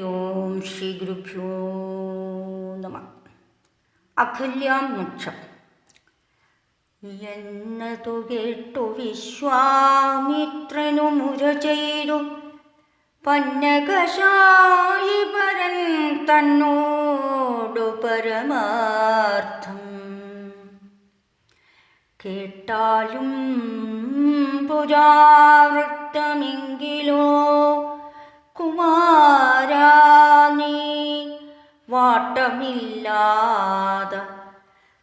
ഓം ശ്രീ ഗുരുഭ്യോ നമ. അഖല്യാം മുക്ഷം. എന്നതു കേട്ടു വിശ്വാമിത്രനു മുര ചെയ്തു പന്നകശായി പരൻ തന്നോടു പരമാർത്ഥം. കേട്ടാലും പുരാവൃത്തമെങ്കിലോ കുമാരാ നീ വാട്ടമില്ലാത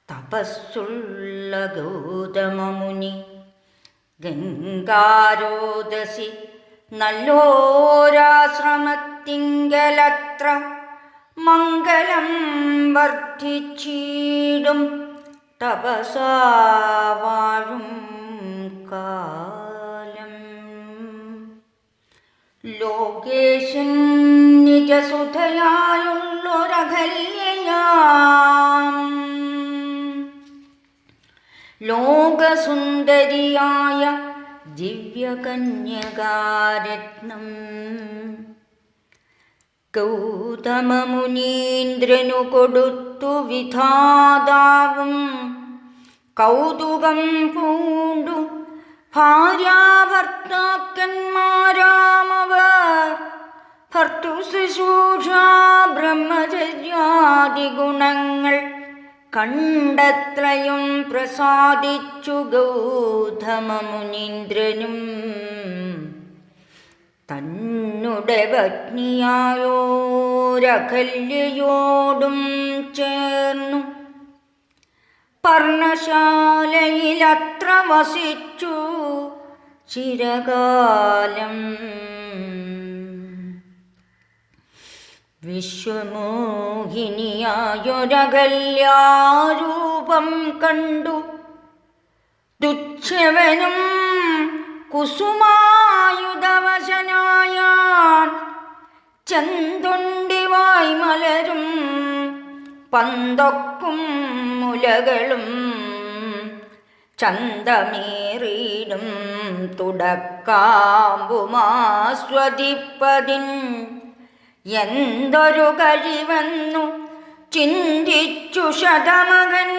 തപസ്സുള്ള ഗൗതമമുനി. ഗംഗാരോദസി നല്ലോരാശ്രമത്തിങ്കലത്ര മംഗലം വർദ്ധിച്ചിടും തപസാ വാഴും ലോകേശൻ നിജസുധയായുള്ളൊരകല്യയാം ലോകസുന്ദരിയായ ദിവ്യകന്യകാരത്നം. ഗൗതമമുനീന്ദ്രനു കൊടുത്തു വിധാതാവും. കൗതുകം പൂണ്ടു ഭാര്യാഭർത്താക്കന്മാരാമവർ ബ്രഹ്മചര്യാദി ഗുണങ്ങൾ കണ്ടത്രയും പ്രസാദിച്ചു ഗൗതമമുനീന്ദ്രനും. തന്നുടെ പത്നിയായോരകല്യയോടും ചേർന്നു പർണശാലയിലത്ര വസിച്ചു. ചിരകാലം വിശ്വമോഹിനിയായൊരകല്യാരൂപം കണ്ടു. ദുച്ഛവനും കുസുമായുധവശനായാൻ ചന്തുണ്ടിവായി മലരും പന്തൊക്കും മുലകളും ചന്തമേറിയിടും തുടക്കാമ്പുമാസ്വദിപ്പതിൻ എന്തൊരു കഴിവെന്നു ചിന്തിച്ചു ശതമകൻ.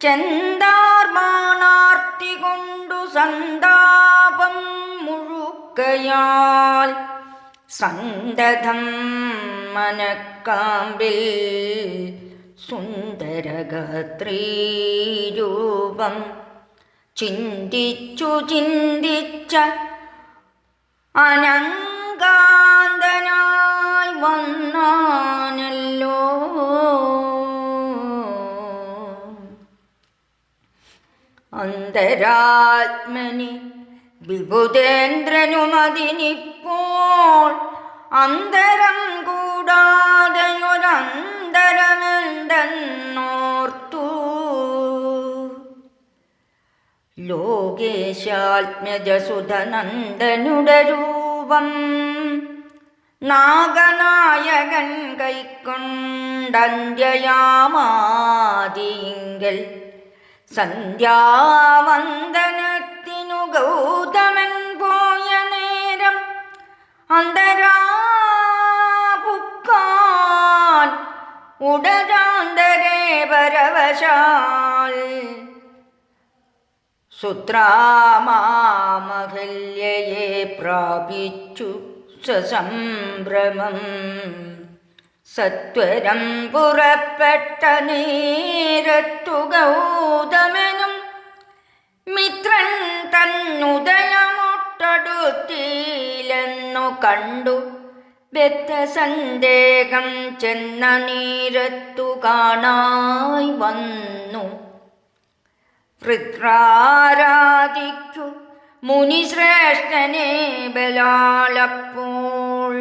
ചെന്താർമാണാർത്തി കൊണ്ടു സന്താപം മുഴുക്കയാൽ സന്തതം മനക്കാമ്പിൽ സുന്ദരഗത്രീരൂപം ചിന്തിച്ചു ചിന്തിച്ച അനങ്കാന്തനായി വന്നാനല്ലോ. അന്തരാത്മനി വിഭുതേന്ദ്രനുമതിനിപ്പോൾ അന്തരം കൂടാതെയൊരന്തരമെന്തെന്നോർത്തു ലോകേശാത്മജസുധനന്ദനുടെ രൂപം നാഗനായകൻ കൈക്കൊണ്ടന്ത്യയാമാതിങ്കൽ സന്ധ്യാവന്ദനത്തിനു ഗൗതമൻ പോയ നേരം അന്തരാപുക്കാൻ ഉടരാന്തരേ പരവശാൽ. സുത്രാമാമഹല്യയെ പ്രാപിച്ചു സസംഭ്രമം. സത്വരം പുറപ്പെട്ട നേരത്തു ഗൗതമനും മിത്രൻ തന്നുദയമൊട്ടടുത്തില്ലെന്നു കണ്ടു. ബദ്ധസന്ദേഹം ചെന്ന നീരത്തു കാണായി വന്നു. വൃത്രാരാധിക്കു മുനിശ്രേഷ്ഠനെ ബലാലപ്പോൾ.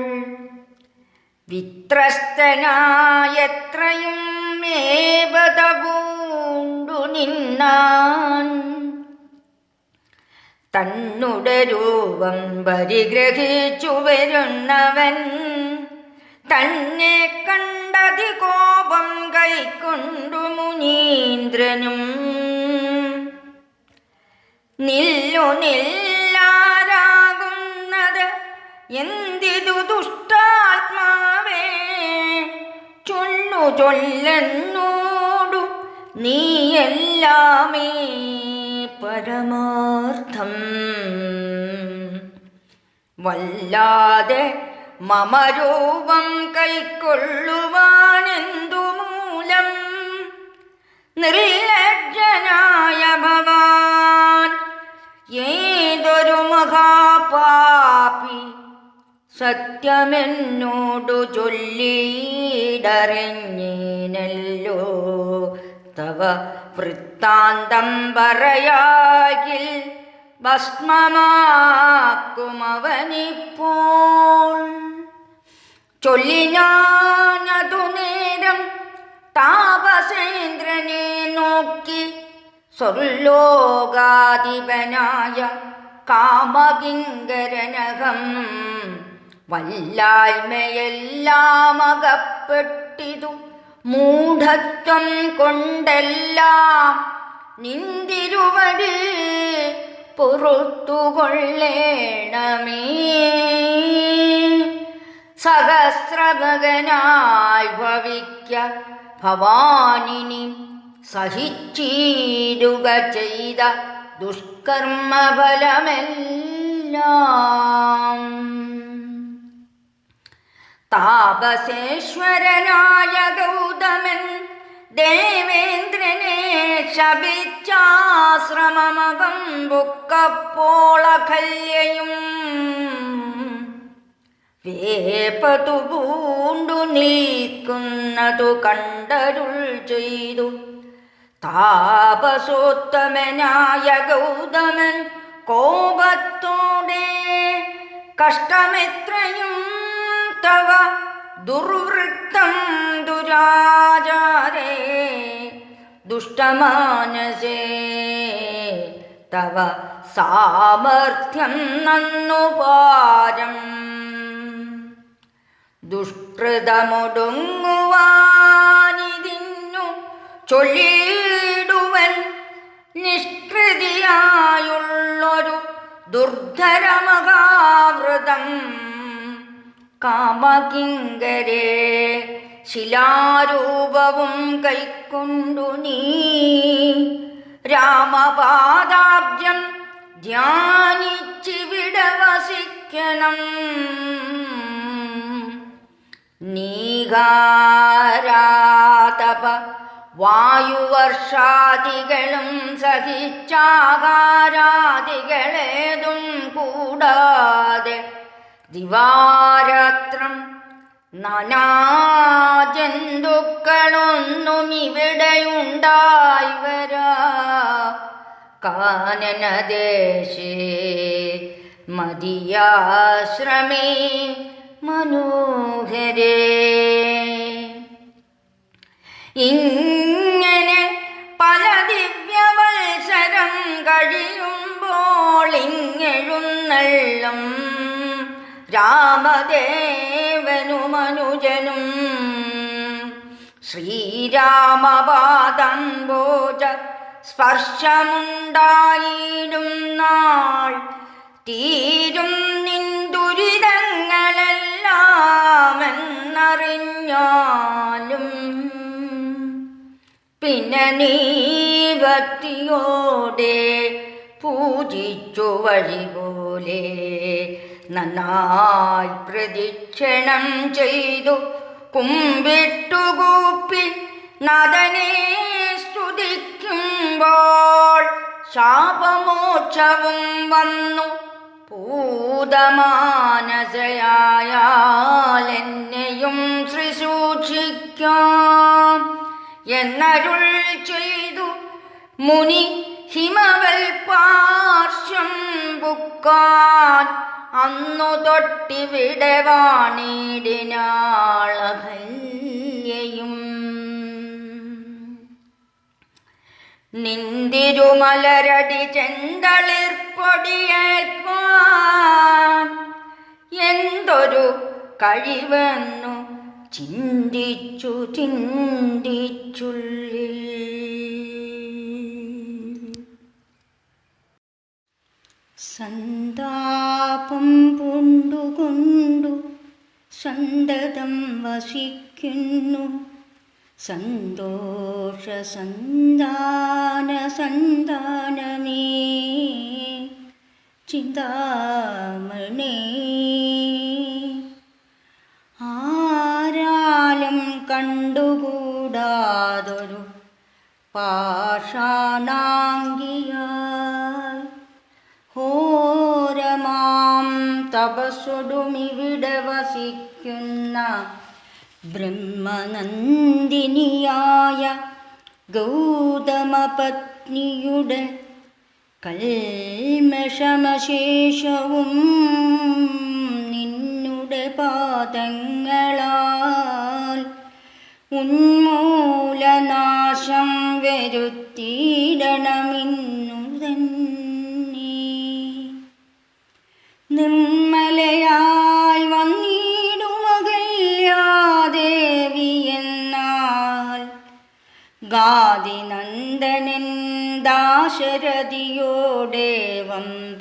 വിത്രസ്തനായത്രയും ഏവതപൂണ്ടു നിന്നാൻ തന്നുടെ രൂപം പരിഗ്രഹിച്ചു വരുന്നവൻ തന്നെ കണ്ടതി കോപം കൈക്കൊണ്ടു മുനീന്ദ്രനും. നില്ലു നില്ലാരാകുന്നത് എന്തിതു ദുഷ്ടാത്മാവേ? ചൊല്ലു ചൊല്ലെന്നോടു നീയെല്ലാമേ പരമാർത്ഥം. വല്ലാതെ മമരൂപം കൈക്കൊള്ളുവാനെന്തു മൂലം നിർലജ്ജനായ ഭവാൻ ഏതൊരു മഹാപാപി സത്യമെന്നോടു ചൊല്ലിയിടറിഞ്ഞേനല്ലോ തവ വൃത്താന്തം പറയാകിൽ ഭസ്മമാക്കുമവനിപ്പോൾ. ചൊല്ലിനാനതു നേരം താപസേന്ദ്രനെ നോക്കി സ്വർലോകാധിപനായ കാമകിങ്കരനകം വല്ലായ്മയെല്ലാം അകപ്പെട്ടിതു. മൂഢത്വം കൊണ്ടെല്ലാം നിന്തിരുവടി പൊറുത്തുകൊള്ളേണമേ. സഹസ്രഭകനായി ഭവിക്ക ഭവാനിനി സഹിച്ചീടുക ചെയ്ത ദുഷ്കർമ്മഫലമെല്ലാം. താപസേശ്വരനായ ഗൗതമൻ ദേവേന്ദ്രനെ ശപിച്ചാശ്രമമകം ബുക്കപ്പോളകല്യയും വേപ്പതു പൂണ്ടു നീക്കുന്നതു കണ്ടരുൾ ചെയ്തു. താപസോത്തമനായ ഗൗതമൻ കോപത്തോടെ കഷ്ടമെത്രയും തവ ദുർവൃത്തം ദുരാചാരേ ദുഷ്ടമാനസേ. തവ സാമർഥ്യം നന്നു പാരം. ദുഷ്കൃതമൊടുങ്ങുവാനിതിന്നു ചൊല്ലിടുവൻ നിഷ്കൃതിയായുള്ളൊരു ദുർധരമഹാവൃതം കാമകിങ്കരേ ശിലാരൂപവും കൈക്കൊണ്ടു നീ. രാമപാദാബ്ജം ധ്യാനിച്ചിവിട വസിക്കണം. നീകാരാതപ വായുവർഷാദികളും സഹിച്ചാകാരാദികളേതും കൂടാതെ ദിവാരാത്രം നാനാജന്തുക്കളൊന്നും ഇവിടെയുണ്ടായി വരാ കാനനദേശേ മതിയാശ്രമേ മനോഹരേ. ഇങ്ങനെ പല ദിവ്യവത്സരം കഴിയുമ്പോൾ ഇങ്ങെഴുന്നള്ളും രാമദേവനുമനുജനും ശ്രീരാമപാദംബോജ സ്പർശമുണ്ടായിടും നാൾ. തീരും നിന്ദുരിതങ്ങളെല്ലാമെന്നറിഞ്ഞാലും പിന്നെ നീ ഭക്തിയോടെ പൂജിച്ചു വഴി പോലെ നന്നായി പ്രദക്ഷിണം ചെയ്തു കുമ്പിട്ടുകൂപ്പി നദനെ സ്തുതിക്കുമ്പോൾ ശാപമോക്ഷവും വന്നു. ഭൂതമാനസയായാലെന്നെയും ശ്രീസൂക്ഷിക്കാം എന്നരുൾ ചെയ്തു. മുനി ഹിമവൽ പാർശ്വം ബുക്കാൻ അന്നു തൊട്ടിവിടെ വാണിടിനാളകല്യയും നിന്തിരുമലരടി ചെന്തളിർപ്പൊടിയേൽപ്പാൻ എന്തൊരു കഴിവെന്നു ചിന്തിച്ചു ചിന്തിച്ചുള്ളിൽ. സന്താപം പൂണ്ടുകൊണ്ടു സന്തതം വസിക്കുന്നു. സന്തോഷ സന്താന സന്താനമേ ചിന്താമണി ആരാലും കണ്ടുകൂടാതൊരു പാഷാണാങ്കിയായി തപസ്സൊടുമിവിടെ വസിക്കുന്ന ബ്രഹ്മനന്ദിനിയായ ഗൗതമപത്നിയുടെ കൽമഷമശേഷവും നിന്നുടെ പാദങ്ങളാൽ ഉന്മൂലനാശം വരുത്തിയിടണമെന്നു തന്നെ ഗാദിനന്ദനൻ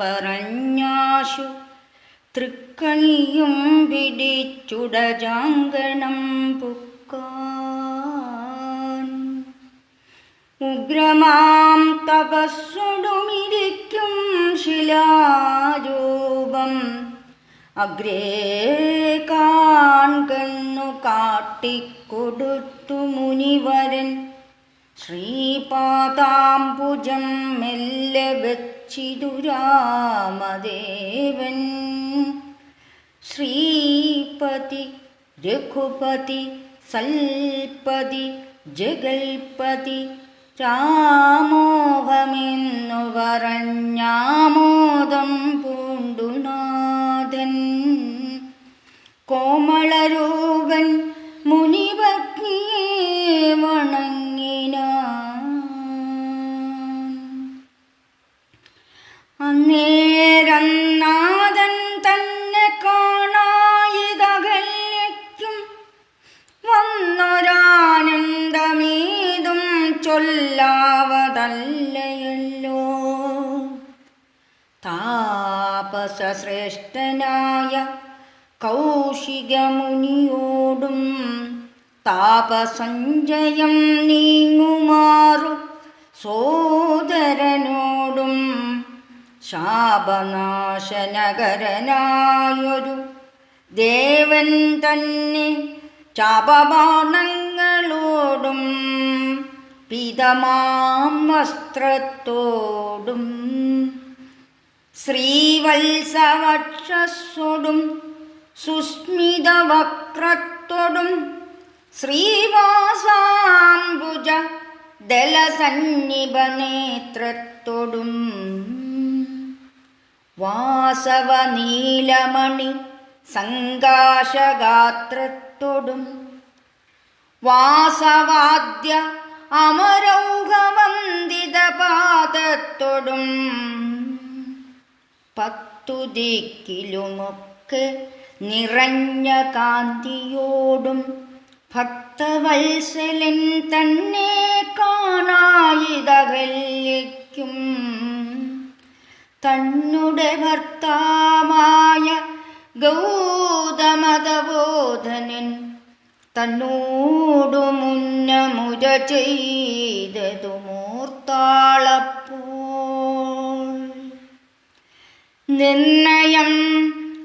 പറഞ്ഞാശു. തൃക്കണിയും പിടിച്ചുടജാങ്കണം പുക്കാൻ. ഉഗ്രമാം തപസ്സുടുമിരിക്കും ശിലാരൂപം. അഗ്രേ കാൺകണ്ണു കാട്ടിക്കൊടുത്തു മുനിവരൻ. ശ്രീപാദാംബുജം മെല്ലെ വെച്ചിതു രാമദേവൻ. ശ്രീപതി രഘുപതി സൽപതി ജഗൽപതി രാമോഹമെന്നു പറഞ്ഞാമോദം പൂണ്ടുനാഥൻ കോമളരൂപൻ മുനിപത്നിയെ അന്നേരം നാഥൻ തന്നെ കാണായിതകല്യയ്ക്കും വന്നൊരാനന്ദമീതും ചൊല്ലാവതല്ലയല്ലോ. താപസശ്രേഷ്ഠനായ കൗശികമുനിയോടും താപസഞ്ജയം നീങ്ങുമാറു സോദരനോടും ശാപനാശനകരനായൊരു ദേവൻ തന്നെ ശാപബാണങ്ങളോടും പിതമാം വസ്ത്രത്തോടും ശ്രീവത്സവക്ഷസ്വടും സുസ്മിതവക്രത്തോടും ശ്രീവാസാംബുജ ദലസന്നിപനേത്രത്തോടും വാസവനീലമണി സങ്കാശഗാത്രത്തോടും വാസവാദ്യ അമരൗഹവന്ദിത പാദത്തോടും പത്തു ദിക്കിലുമൊക്കെ നിറഞ്ഞ കാന്തിയോടും ഭക്തവത്സലൻ തന്നെ കാണായിതകല്യയ്ക്കും തന്നുടെ ഭർത്താമായ ഗൗതമതബോധനൻ തന്നോടു മുന്നമുര ചെയ്തതു മൂർത്താളപ്പോൾ. നിർണയം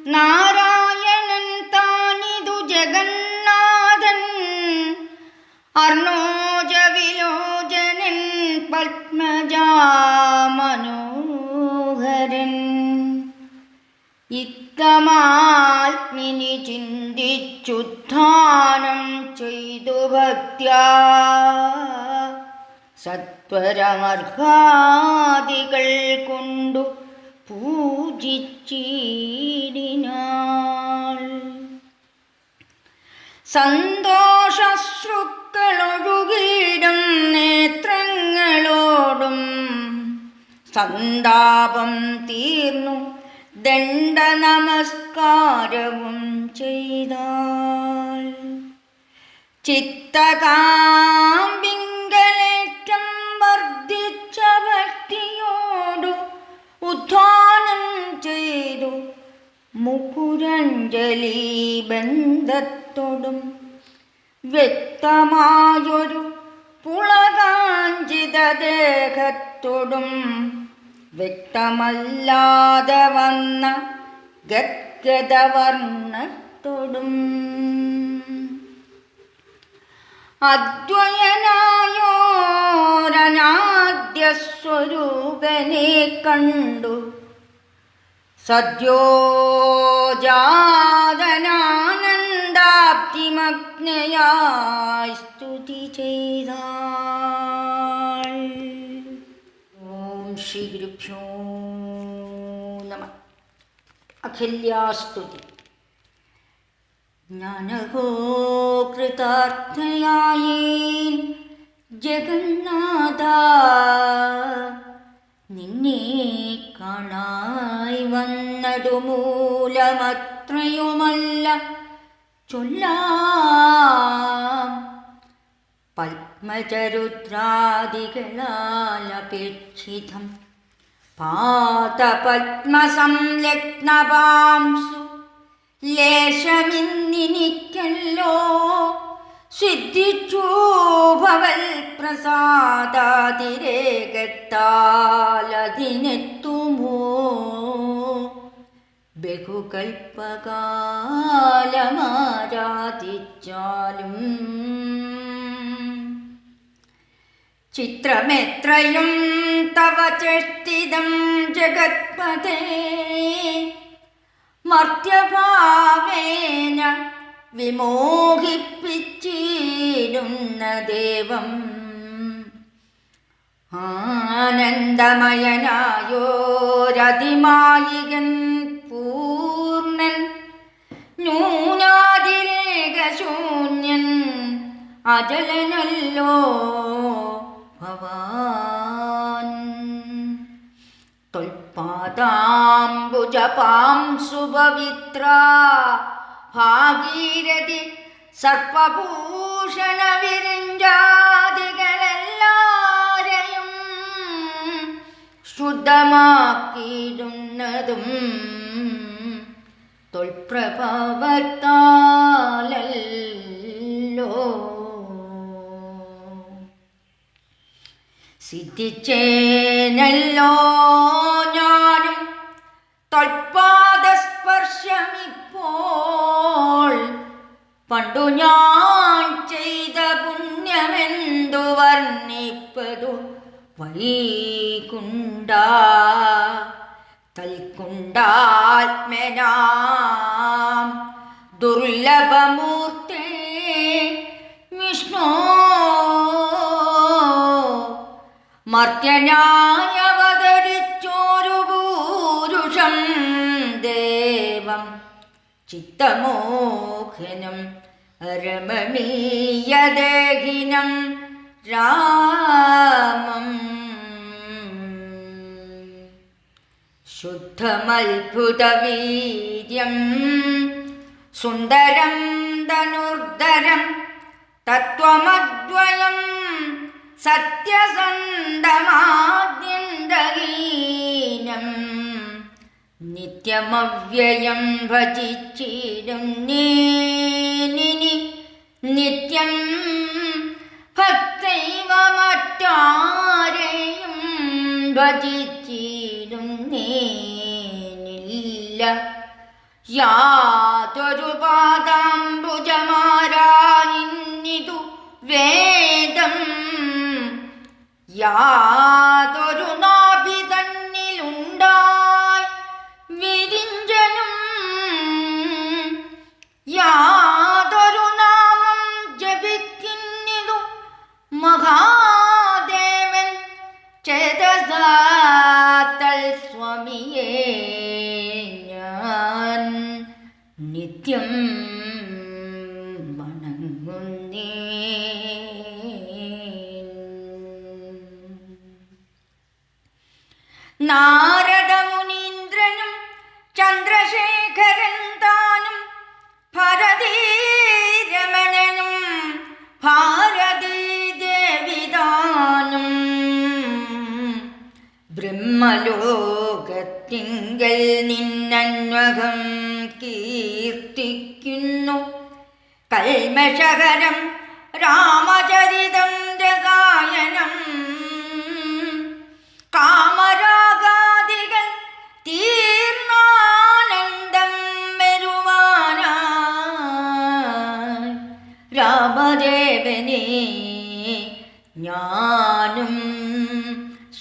നാരായണൻ താനിതു ജഗന്നാഥൻ അർണോജ വിലോചനൻ പത്മജാമനോഹരൻ ഇത്തമാത്മിനി ചിന്തിച്ചുത്ഥാനം ചെയ്തു ഭക്ത്യാ. സത്വരമർഹാദികൾ കൊണ്ടു പൂജിച്ചിടിനാൾ. സന്തോഷശ്രുക്കളൊഴുകിയിടും നേത്രങ്ങളോടും. സന്താപം തീർന്നു ദണ്ഡ നമസ്കാരവും ചെയ്താൽ ചിത്തകാമ്പിങ്കലേറ്റം വർദ്ധിച്ച ഭക്തിയോടു ഉദ്ധാനം ചെയ്തു മുകുരഞ്ജലി ബന്ധത്തോടും വ്യക്തമായൊരു പുളകാഞ്ചിത ദേഹത്തോടും വ്യക്തമല്ലാതെ വന്ന ഗദ്ഗതവർണത്തോടും അദ്വയനായോരനാദ്യസ്വരൂപനെ കണ്ടു. സദ്യോജാതനാനന്ദാബ്ദിമഗ്നയായി സ്തുതി ചെയ്ത. ഓം ശ്രീ ഗുരുഭ്യോ നമ അഖില്യാസ്തുതി ജ്ഞാനഹോ കൃതാർത്ഥയായി ജഗന്നാഥ നിന്നെ കാണായി വന്നതു മൂലമത്രയുമല്ല ചൊല്ലാം. പത്മചരുദ്രാദികളാലപേക്ഷിതം പാതപത്മസംലഗ്നപാംസു ലേശമിന്നിനിക്കല്ലോ. സിദ്ധിച്ചു ഭവൽ പ്രസാദാതിരേകത്താലതിനെത്തുമോ ബഹുകൽപ്പകാലമാരാധിച്ചാലും ചിത്രമെത്രയും തവ ചേഷ്ടിതം ജഗത്പതേ. മർത്യഭാവേന വിമോഹിപ്പിച്ചിരുന്ന ദേവം ആനന്ദമയനായോരതിമായികൻ പൂർണൻ ന്യൂനാതിരേകശൂന്യൻ അജലനല്ലോ. ഭവാൻ. തൊൽപാദാംബുജപാം സുപവിത്ര ഭാഗീരഥി സർപ്പഭൂഷണ വിരഞ്ചാദികളെല്ലാരെയും ശുദ്ധമാക്കിയിടുന്നതും തൊൽപ്രഭവത്താലല്ലോ. സിദ്ധിച്ചേനല്ലോ ഞാനും തൊൽപാദസ്പർശമിപ്പോൾ. പണ്ടു ഞാൻ ചെയ്ത പുണ്യമെന്തു വർണിപ്പതു വൈകുണ്ട തൽക്കുണ്ടാത്മനാം ദുർലഭമൂർത്തേ മർത്യനായവതരിച്ചോരു പൂരുഷം ദേവം ചിത്തമോഹനം രമണീയദേഹിനം രാമം. ശുദ്ധമത്ഭുതവീര്യം സുന്ദരം ധനുർധരം തത്വമദ്വയം സത്യസന്ധമാദ്യന്തഹീനം നിത്യമവ്യയം ഭജിച്ചിടും നീനി നിത്യം ഭക്തൈവ മറ്റാരെയും ഭജിച്ചിടും നേനില്ല. യാതൊരു പാദാംബുജമാരായിന്നിതു വേദം യാതൊരു നാഭി തന്നിലുണ്ടായി വിരിഞ്ചനും യാതൊരു നാമം ജപിക്കുന്നിതു മഹാദേവൻ ചേതസാത്തൽ രാമദേവനെ ഞാനും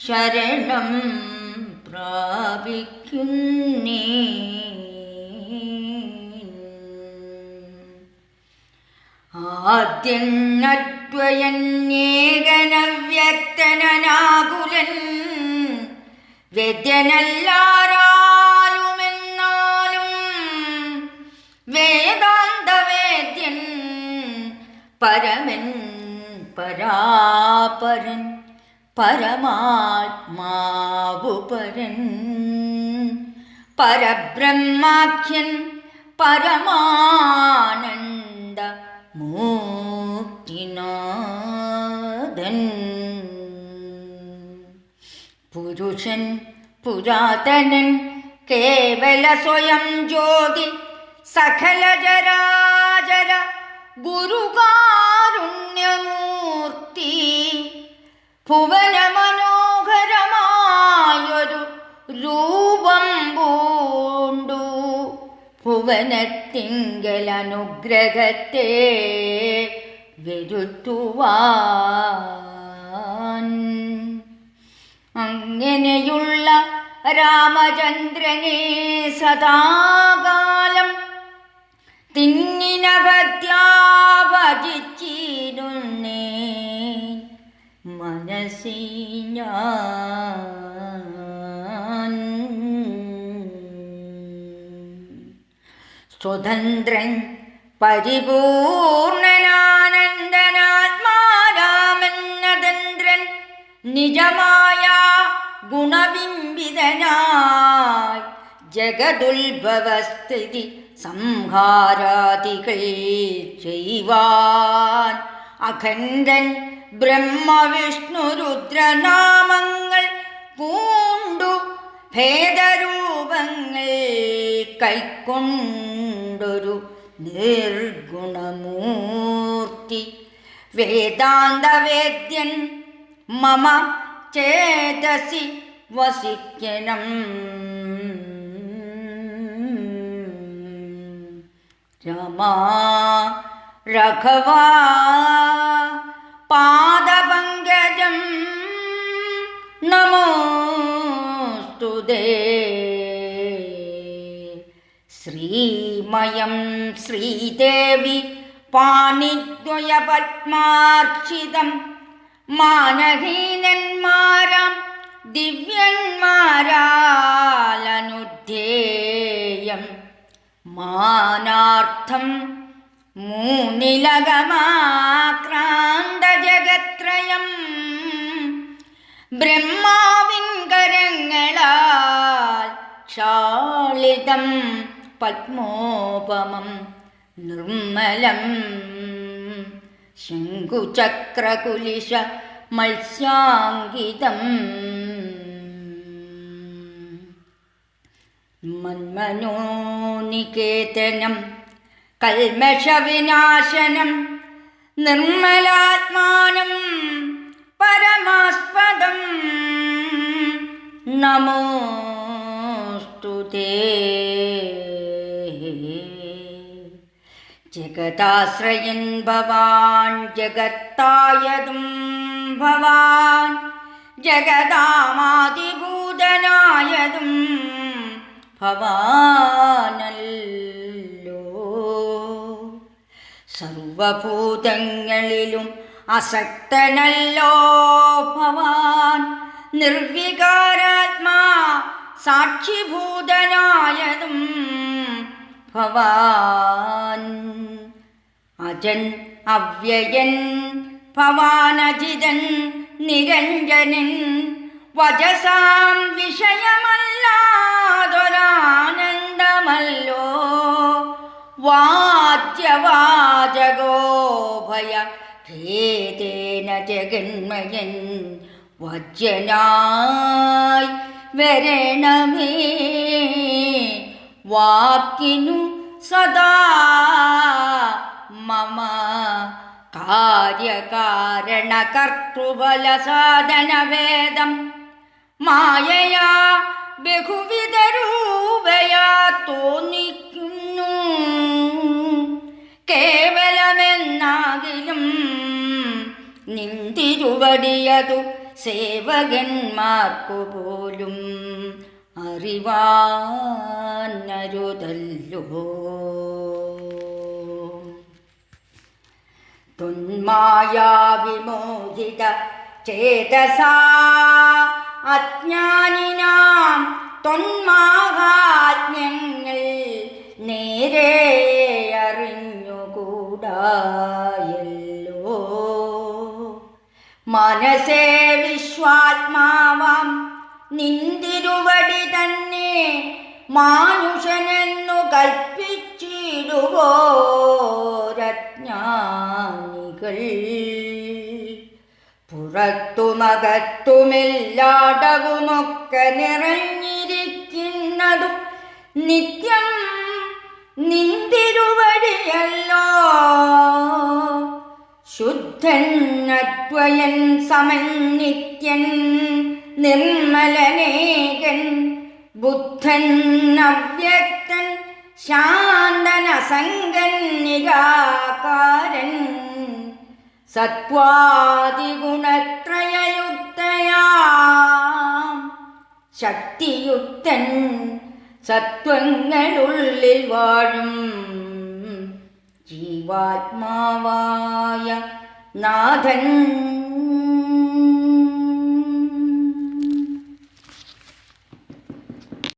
ശരണം പ്രാപിക്കുന്നേ. ആദ്യന്നദ്വയന്യേകനവ്യക്തനാകുലൻ വ്യജനല്ലാരാലുമെന്നാലും വേദാന്തവേദ്യൻ പരമൻ പരാപരൻ പരമാത്മാവുപരൻ പരബ്രഹ്മാഖ്യൻ പരമാനന്ദ മൂർത്തിനാഥൻ. പുരുഷൻ പുരാതനൻ കേവല സ്വയം ജ്യോതി സകല ജരാജര ഗുരുകാരുണ്യമൂർത്തി. ഭുവന മനോഹരമായൊരു രൂപം പൂണ്ടു. ഭുവനത്തിങ്കലനുഗ്രഹത്തെ അങ്ങനെയുള്ള രാമചന്ദ്രനെ സദാകാലം തിന്നിന ഭക്യാഭജിച്ചിരുന്നേ മനസ്സി ഞാൻ സ്വതന്ത്രൻ പരിപൂർണനാനന്ദനാത്മാരാമെന്നതന്ത്രൻ നിജമായ ഗുണബിംബിതനായി ജഗതുൽഭവസ്ഥിതി സംഹാരാദികൾ ചെയ്യുവാൻ അഖണ്ഡൻ ബ്രഹ്മവിഷ്ണുരുദ്രനാമങ്ങൾ പൂണ്ടു ഭേദരൂപങ്ങൾ കൈക്കൊണ്ടൊരു നിർഗുണമൂർത്തി. വേദാന്തവേദ്യൻ മമ ചേതസി വസിക്കണം. രമാ രഘവാ പാദപങ്കജം നമോസ്തു ശ്രീമയം ശ്രീദേവി പാണിദ്വയപത്മാർച്ചിതം മാനഹീനന്മാരാം ദിവ്യന്മാരാലനുദ്ധേയം. മാനാർത്ഥം മൂന്നിലകമാക്രാന്തജഗത്രയം. ബ്രഹ്മാവിൻ കരങ്ങളാൽ പത്മോപമം നിർമ്മലം. ശംഖുചക്രകുലിശ മത്സ്യാങ്കിതം മന്മനോനികേതനം കൽമഷവിനാശനം നിർമ്മലാത്മാനം പരമാസ്പദം. നമോസ്തു ജഗതാശ്രയൻ ഭവാൻ ജഗത്തായതും ഭവാൻ ജഗതാമാതിഭൂതനായതും ഭവാനല്ലോ. സർവഭൂതങ്ങളിലും അസക്തനല്ലോ ഭവാൻ. നിർവികാരാത്മാ സാക്ഷിഭൂതനായതും ഭവാൻ. അജൻ അവ്യയൻ ഭവാനജിതൻ നിരഞ്ജനൻ വജസാം വിഷയമല്ലാതൊരാനന്ദമല്ലോ. വാദ്യവാചകോഭയ ഭേദേന ജഗന്മയൻ വജ്യനായി വരണമേ. വാക്കിനു സദാ മമ കാര്യകാരണകർത്തൃഫലസാധനവേദം മായയാ ബഹുവിധ രൂപയാ തോന്നിക്കുന്നു. കേവലമെന്നാകിലും നിന്തിരുവടിയതു സേവകന്മാർക്കു പോലും അറിവാനരുതല്ലോ. തുന്മായാവിമോഹിത ചേതസാ അജ്ഞാനിനാം തൊന്മാഹാജ്ഞങ്ങൾ നേരെ അറിഞ്ഞുകൂടായല്ലോ. മനസ്സേ വിശ്വാത്മാവാം നിന്തിരുവടി തന്നെ മാനുഷനെന്നു കൽപ്പിച്ചിടുവോരജ്ഞാനികൾ പുറത്തുമകത്തുമെല്ലാടവുമൊക്കെ നിറഞ്ഞിരിക്കുന്നതും നിത്യം നിന്തിരുവടിയല്ലോ. ശുദ്ധൻ അദ്വയൻ സമൻ നിത്യൻ നിർമ്മലനേകൻ ബുദ്ധൻ അവ്യക്തൻ ശാന്തനസംഗൻ നിരാകാരൻ സത്വാദിഗുണത്രയയുക്തയാം ശക്തിയുക്തൻ സത്വങ്ങളുള്ളിൽ വാഴും. ജീവാത്മാവായ നാഥൻ.